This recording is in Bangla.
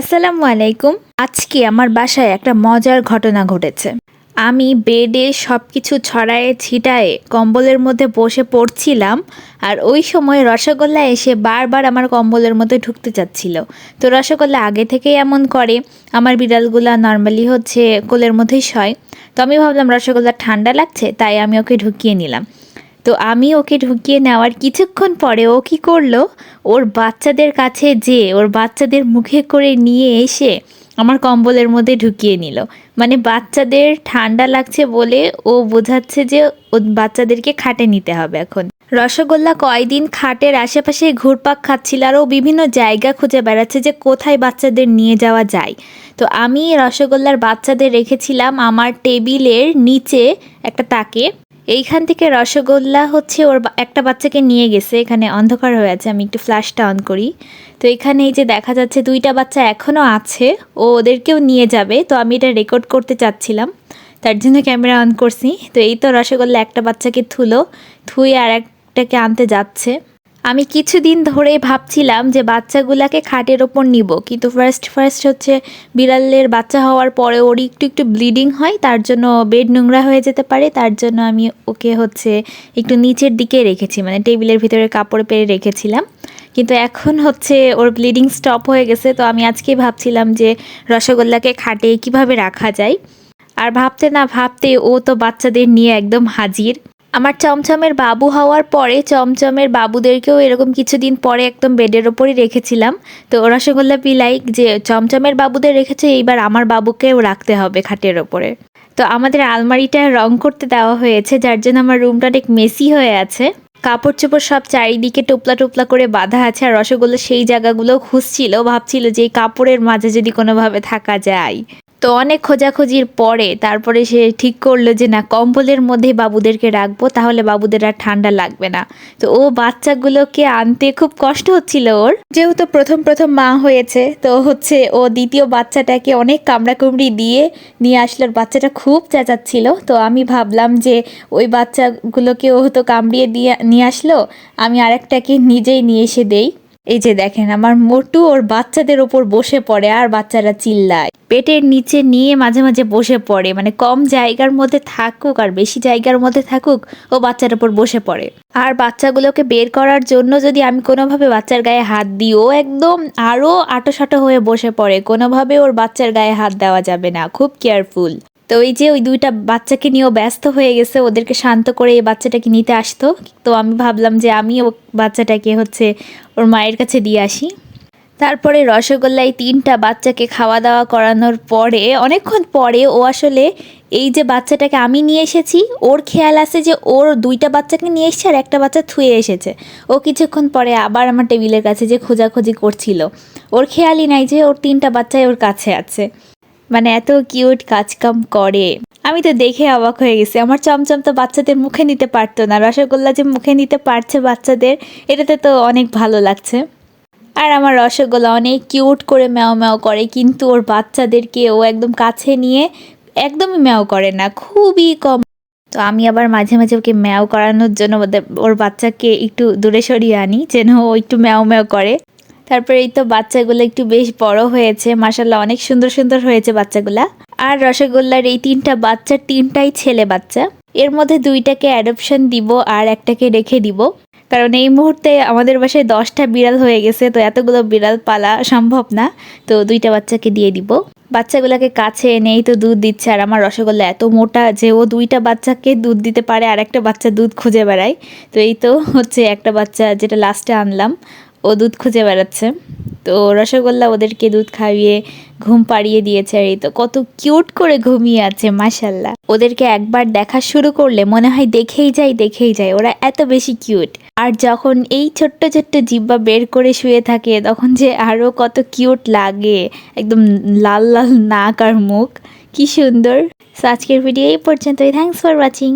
আসসালামু আলাইকুম। আজকে আমার বাসায় একটা মজার ঘটনা ঘটেছে। আমি বেডে সব কিছু ছড়ায়ে ছিটায়ে কম্বলের মধ্যে বসে পড়ছিলাম আর ওই সময় রসগোল্লা এসে বারবার আমার কম্বলের মধ্যে ঢুকতে চাচ্ছিল। তো রসগোল্লা আগে থেকেই এমন করে, আমার বিড়ালগুলা নর্মালি হচ্ছে কোলের মধ্যেই শয়। তো আমি ভাবলাম, রসগোল্লা ঠান্ডা লাগছে, তাই আমি ওকে ঢুকিয়ে নিলাম। তো আমি ওকে ঢুকিয়ে নেওয়ার কিছুক্ষণ পরে ও কি করল? ওর বাচ্চাদের কাছে যে ওর বাচ্চাদের মুখে করে নিয়ে এসে আমার কম্বলের মধ্যে ঢুকিয়ে নিল। মানে বাচ্চাদের ঠান্ডা লাগছে বলে ও বোঝাচ্ছে যে ও বাচ্চাদেরকে খাটে নিতে হবে এখন। রসগোল্লা কয়দিন খাটের আশেপাশে ঘুরপাক খাচ্ছিল আর ও বিভিন্ন জায়গা খুঁজে বেড়াচ্ছে যে কোথায় বাচ্চাদের নিয়ে যাওয়া যায়। তো আমি রসগোল্লার বাচ্চাদের রেখেছিলাম আমার টেবিলের নিচে একটা তাকে। এইখান থেকে রসগোল্লা হচ্ছে ওর একটা বাচ্চাকে নিয়ে গেছে, এখানে অন্ধকার হয়ে আছে, আমি একটু ফ্ল্যাশটা অন করি। তো এখানে এই যে দেখা যাচ্ছে দুইটা বাচ্চা এখনও আছে, ও ওদেরকেও নিয়ে যাবে, তো আমি এটা রেকর্ড করতে চাচ্ছিলাম, তার জন্য ক্যামেরা অন করছি। তো এই তো রসগোল্লা একটা বাচ্চাকে থুলো থুই আর একটাকে আনতে যাচ্ছে। আমি কিছুদিন ধরে ভাবছিলাম যে বাচ্চাগুলাকে খাটের ওপর নিব, কিন্তু ফার্স্ট ফার্স্ট হচ্ছে বিড়ালের বাচ্চা হওয়ার পরে ওর একটু একটু ব্লিডিং হয়, তার জন্য বেড নোংরা হয়ে যেতে পারে, তার জন্য আমি ওকে হচ্ছে একটু নিচের দিকে রেখেছি মানে টেবিলের ভিতরে কাপড় পেরে রেখেছিলাম। কিন্তু এখন হচ্ছে ওর ব্লিডিং স্টপ হয়ে গেছে, তো আমি আজকেই ভাবছিলাম যে রসগোল্লাকে খাটে কীভাবে রাখা যায়। আর ভাবতে না ভাবতে ও তো বাচ্চাদের নিয়ে একদম হাজির। আমার চমচমের বাবু হওয়ার পরে চমচমের বাবুদেরকেও এরকম কিছুদিন পরে একদম বেডের ওপরই রেখেছিলাম। তো রসগোল্লা পিলাই যে চমচমের বাবুদের রেখেছে, এইবার আমার বাবুকেও রাখতে হবে খাটের ওপরে। তো আমাদের আলমারিটা রং করতে দেওয়া হয়েছে, যার জন্য আমার রুমটা অনেক মেসি হয়ে আছে। কাপড় চোপড় সব চারিদিকে টোপলা টোপলা করে বাঁধা আছে, আর রসগোল্লা সেই জায়গাগুলো খুঁজছিল, ভাবছিল যে কাপড়ের মাঝে যদি কোনোভাবে থাকা যায়। তো অনেক খোঁজাখুঁজির পরে তারপরে সে ঠিক করল যে, না, কম্বলের মধ্যে বাবুদেরকে রাখব, তাহলে বাবুদের আর ঠান্ডা লাগবে না। তো ও বাচ্চাগুলোকে আনতে খুব কষ্ট হচ্ছিল ওর। যেহেতু প্রথম প্রথম মা হয়েছে, তো হচ্ছে ও দ্বিতীয় বাচ্চাটাকে অনেক কামড়াকুমড়ি দিয়ে নিয়ে আসলো। বাচ্চাটা খুব চেঁচাচ্ছিল। তো আমি ভাবলাম যে, ওই বাচ্চাগুলোকে ও তো কামড়িয়ে দিয়ে, নিয়ে আসলো, আমি আরেকটাকে নিজেই নিয়ে এসে দেই। এই যে দেখেন, আমার মোটু ওর বাচ্চাদের ওপর বসে পড়ে আর বাচ্চারা চিল্লায়। পেটের নিচে নিয়ে মাঝে মাঝে বসে পড়ে মানে কম জায়গার মধ্যে থাকুক আর বেশি জায়গার মধ্যে থাকুক, ও বাচ্চার ওপর বসে পড়ে। আর বাচ্চাগুলোকে বের করার জন্য যদি আমি কোনোভাবে বাচ্চার গায়ে হাত দিই, ও একদম আরও আটোসাটো হয়ে বসে পড়ে। কোনোভাবে ওর বাচ্চার গায়ে হাত দেওয়া যাবে না, খুব কেয়ারফুল তো এই যে ওই দুইটা বাচ্চাকে নিয়েও ব্যস্ত হয়ে গেছে, ওদেরকে শান্ত করে এই বাচ্চাটাকে নিতে আসতো। তো আমি ভাবলাম যে আমি ও বাচ্চাটাকে হচ্ছে ওর মায়ের কাছে দিয়ে আসি। তারপরে রসগোল্লায় তিনটা বাচ্চাকে খাওয়া দাওয়া করানোর পরে, অনেকক্ষণ পরে ও আসলে এই যে বাচ্চাটাকে আমি নিয়ে এসেছি, ওর খেয়াল আছে যে ওর দুইটা বাচ্চাকে নিয়ে এসেছে আর একটা বাচ্চা থুয়ে এসেছে। ও কিছুক্ষণ পরে আবার আমার টেবিলের কাছে যে খোঁজাখুঁজি করছিল, ওর খেয়ালই নাই যে ওর তিনটা বাচ্চাই ওর কাছে আছে। মানে এত কিউট কাজকাম করে। আমি তো দেখে অবাক হয়ে গেছি। আমার চমচম তো বাচ্চাদের মুখে নিতে পারতো না। রসগোল্লা যে মুখে নিতে পারছে বাচ্চাদের, এটাতে তো অনেক ভালো লাগছে। আর আমার রসগোল্লা অনেক কিউট করে ম্যাও ম্যাও করে, কিন্তু ওর বাচ্চাদেরকে ও একদম কাছে নিয়ে একদমই ম্যাও করে না, খুবই কম। তো আমি আবার মাঝে মাঝে ওকে ম্যাও করানোর জন্য ওর বাচ্চাকে একটু দূরে সরিয়ে আনি, যেন ও একটু ম্যাও ম্যাও করে। তারপরে এই তো বাচ্চাগুলো একটু বেশ বড় হয়েছে মাসাল্লাহ অনেক সুন্দর সুন্দর হয়েছে বাচ্চাগুলা। আর রসগোল্লার এই তিনটা বাচ্চা, তিনটাই ছেলে বাচ্চা। এর মধ্যে দুইটাকে অ্যাডপশন দিব আর একটাকে রেখে দিব। কারণ এই মুহূর্তে আমাদের বাসায় দশটা বিড়াল হয়ে গেছে, তো এতগুলো বিড়াল পালা সম্ভব না। তো দুইটা বাচ্চাকে দিয়ে দিব। বাচ্চাগুলোকে কাছে এনেই তো দুধ দিচ্ছে, আর আমার রসগোল্লা এত মোটা যে ও দুইটা বাচ্চাকে দুধ দিতে পারে, আর একটা বাচ্চা দুধ খুঁজে বেড়ায়। তো এই তো হচ্ছে একটা বাচ্চা যেটা লাস্টে আনলাম। ও দুধ খুঁজে বেড়াচ্ছে। তো রসগোল্লা ওদেরকে দুধ খাইয়ে ঘুম পাড়িয়ে দিয়েছে আর এই তো কত কিউট করে ঘুমিয়ে আছে মাসাল্লাহ ওদেরকে একবার দেখা শুরু করলে মনে হয় দেখেই যাই দেখেই যায়। ওরা এত বেশি কিউট। আর যখন এই ছোট্ট ছোট্ট জিব্বা বের করে শুয়ে থাকে তখন যে আরও কত কিউট লাগে। একদম লাল লাল নাক আর মুখ। কি সুন্দর। So, আজকের ভিডিও এই পর্যন্তই। Thanks for watching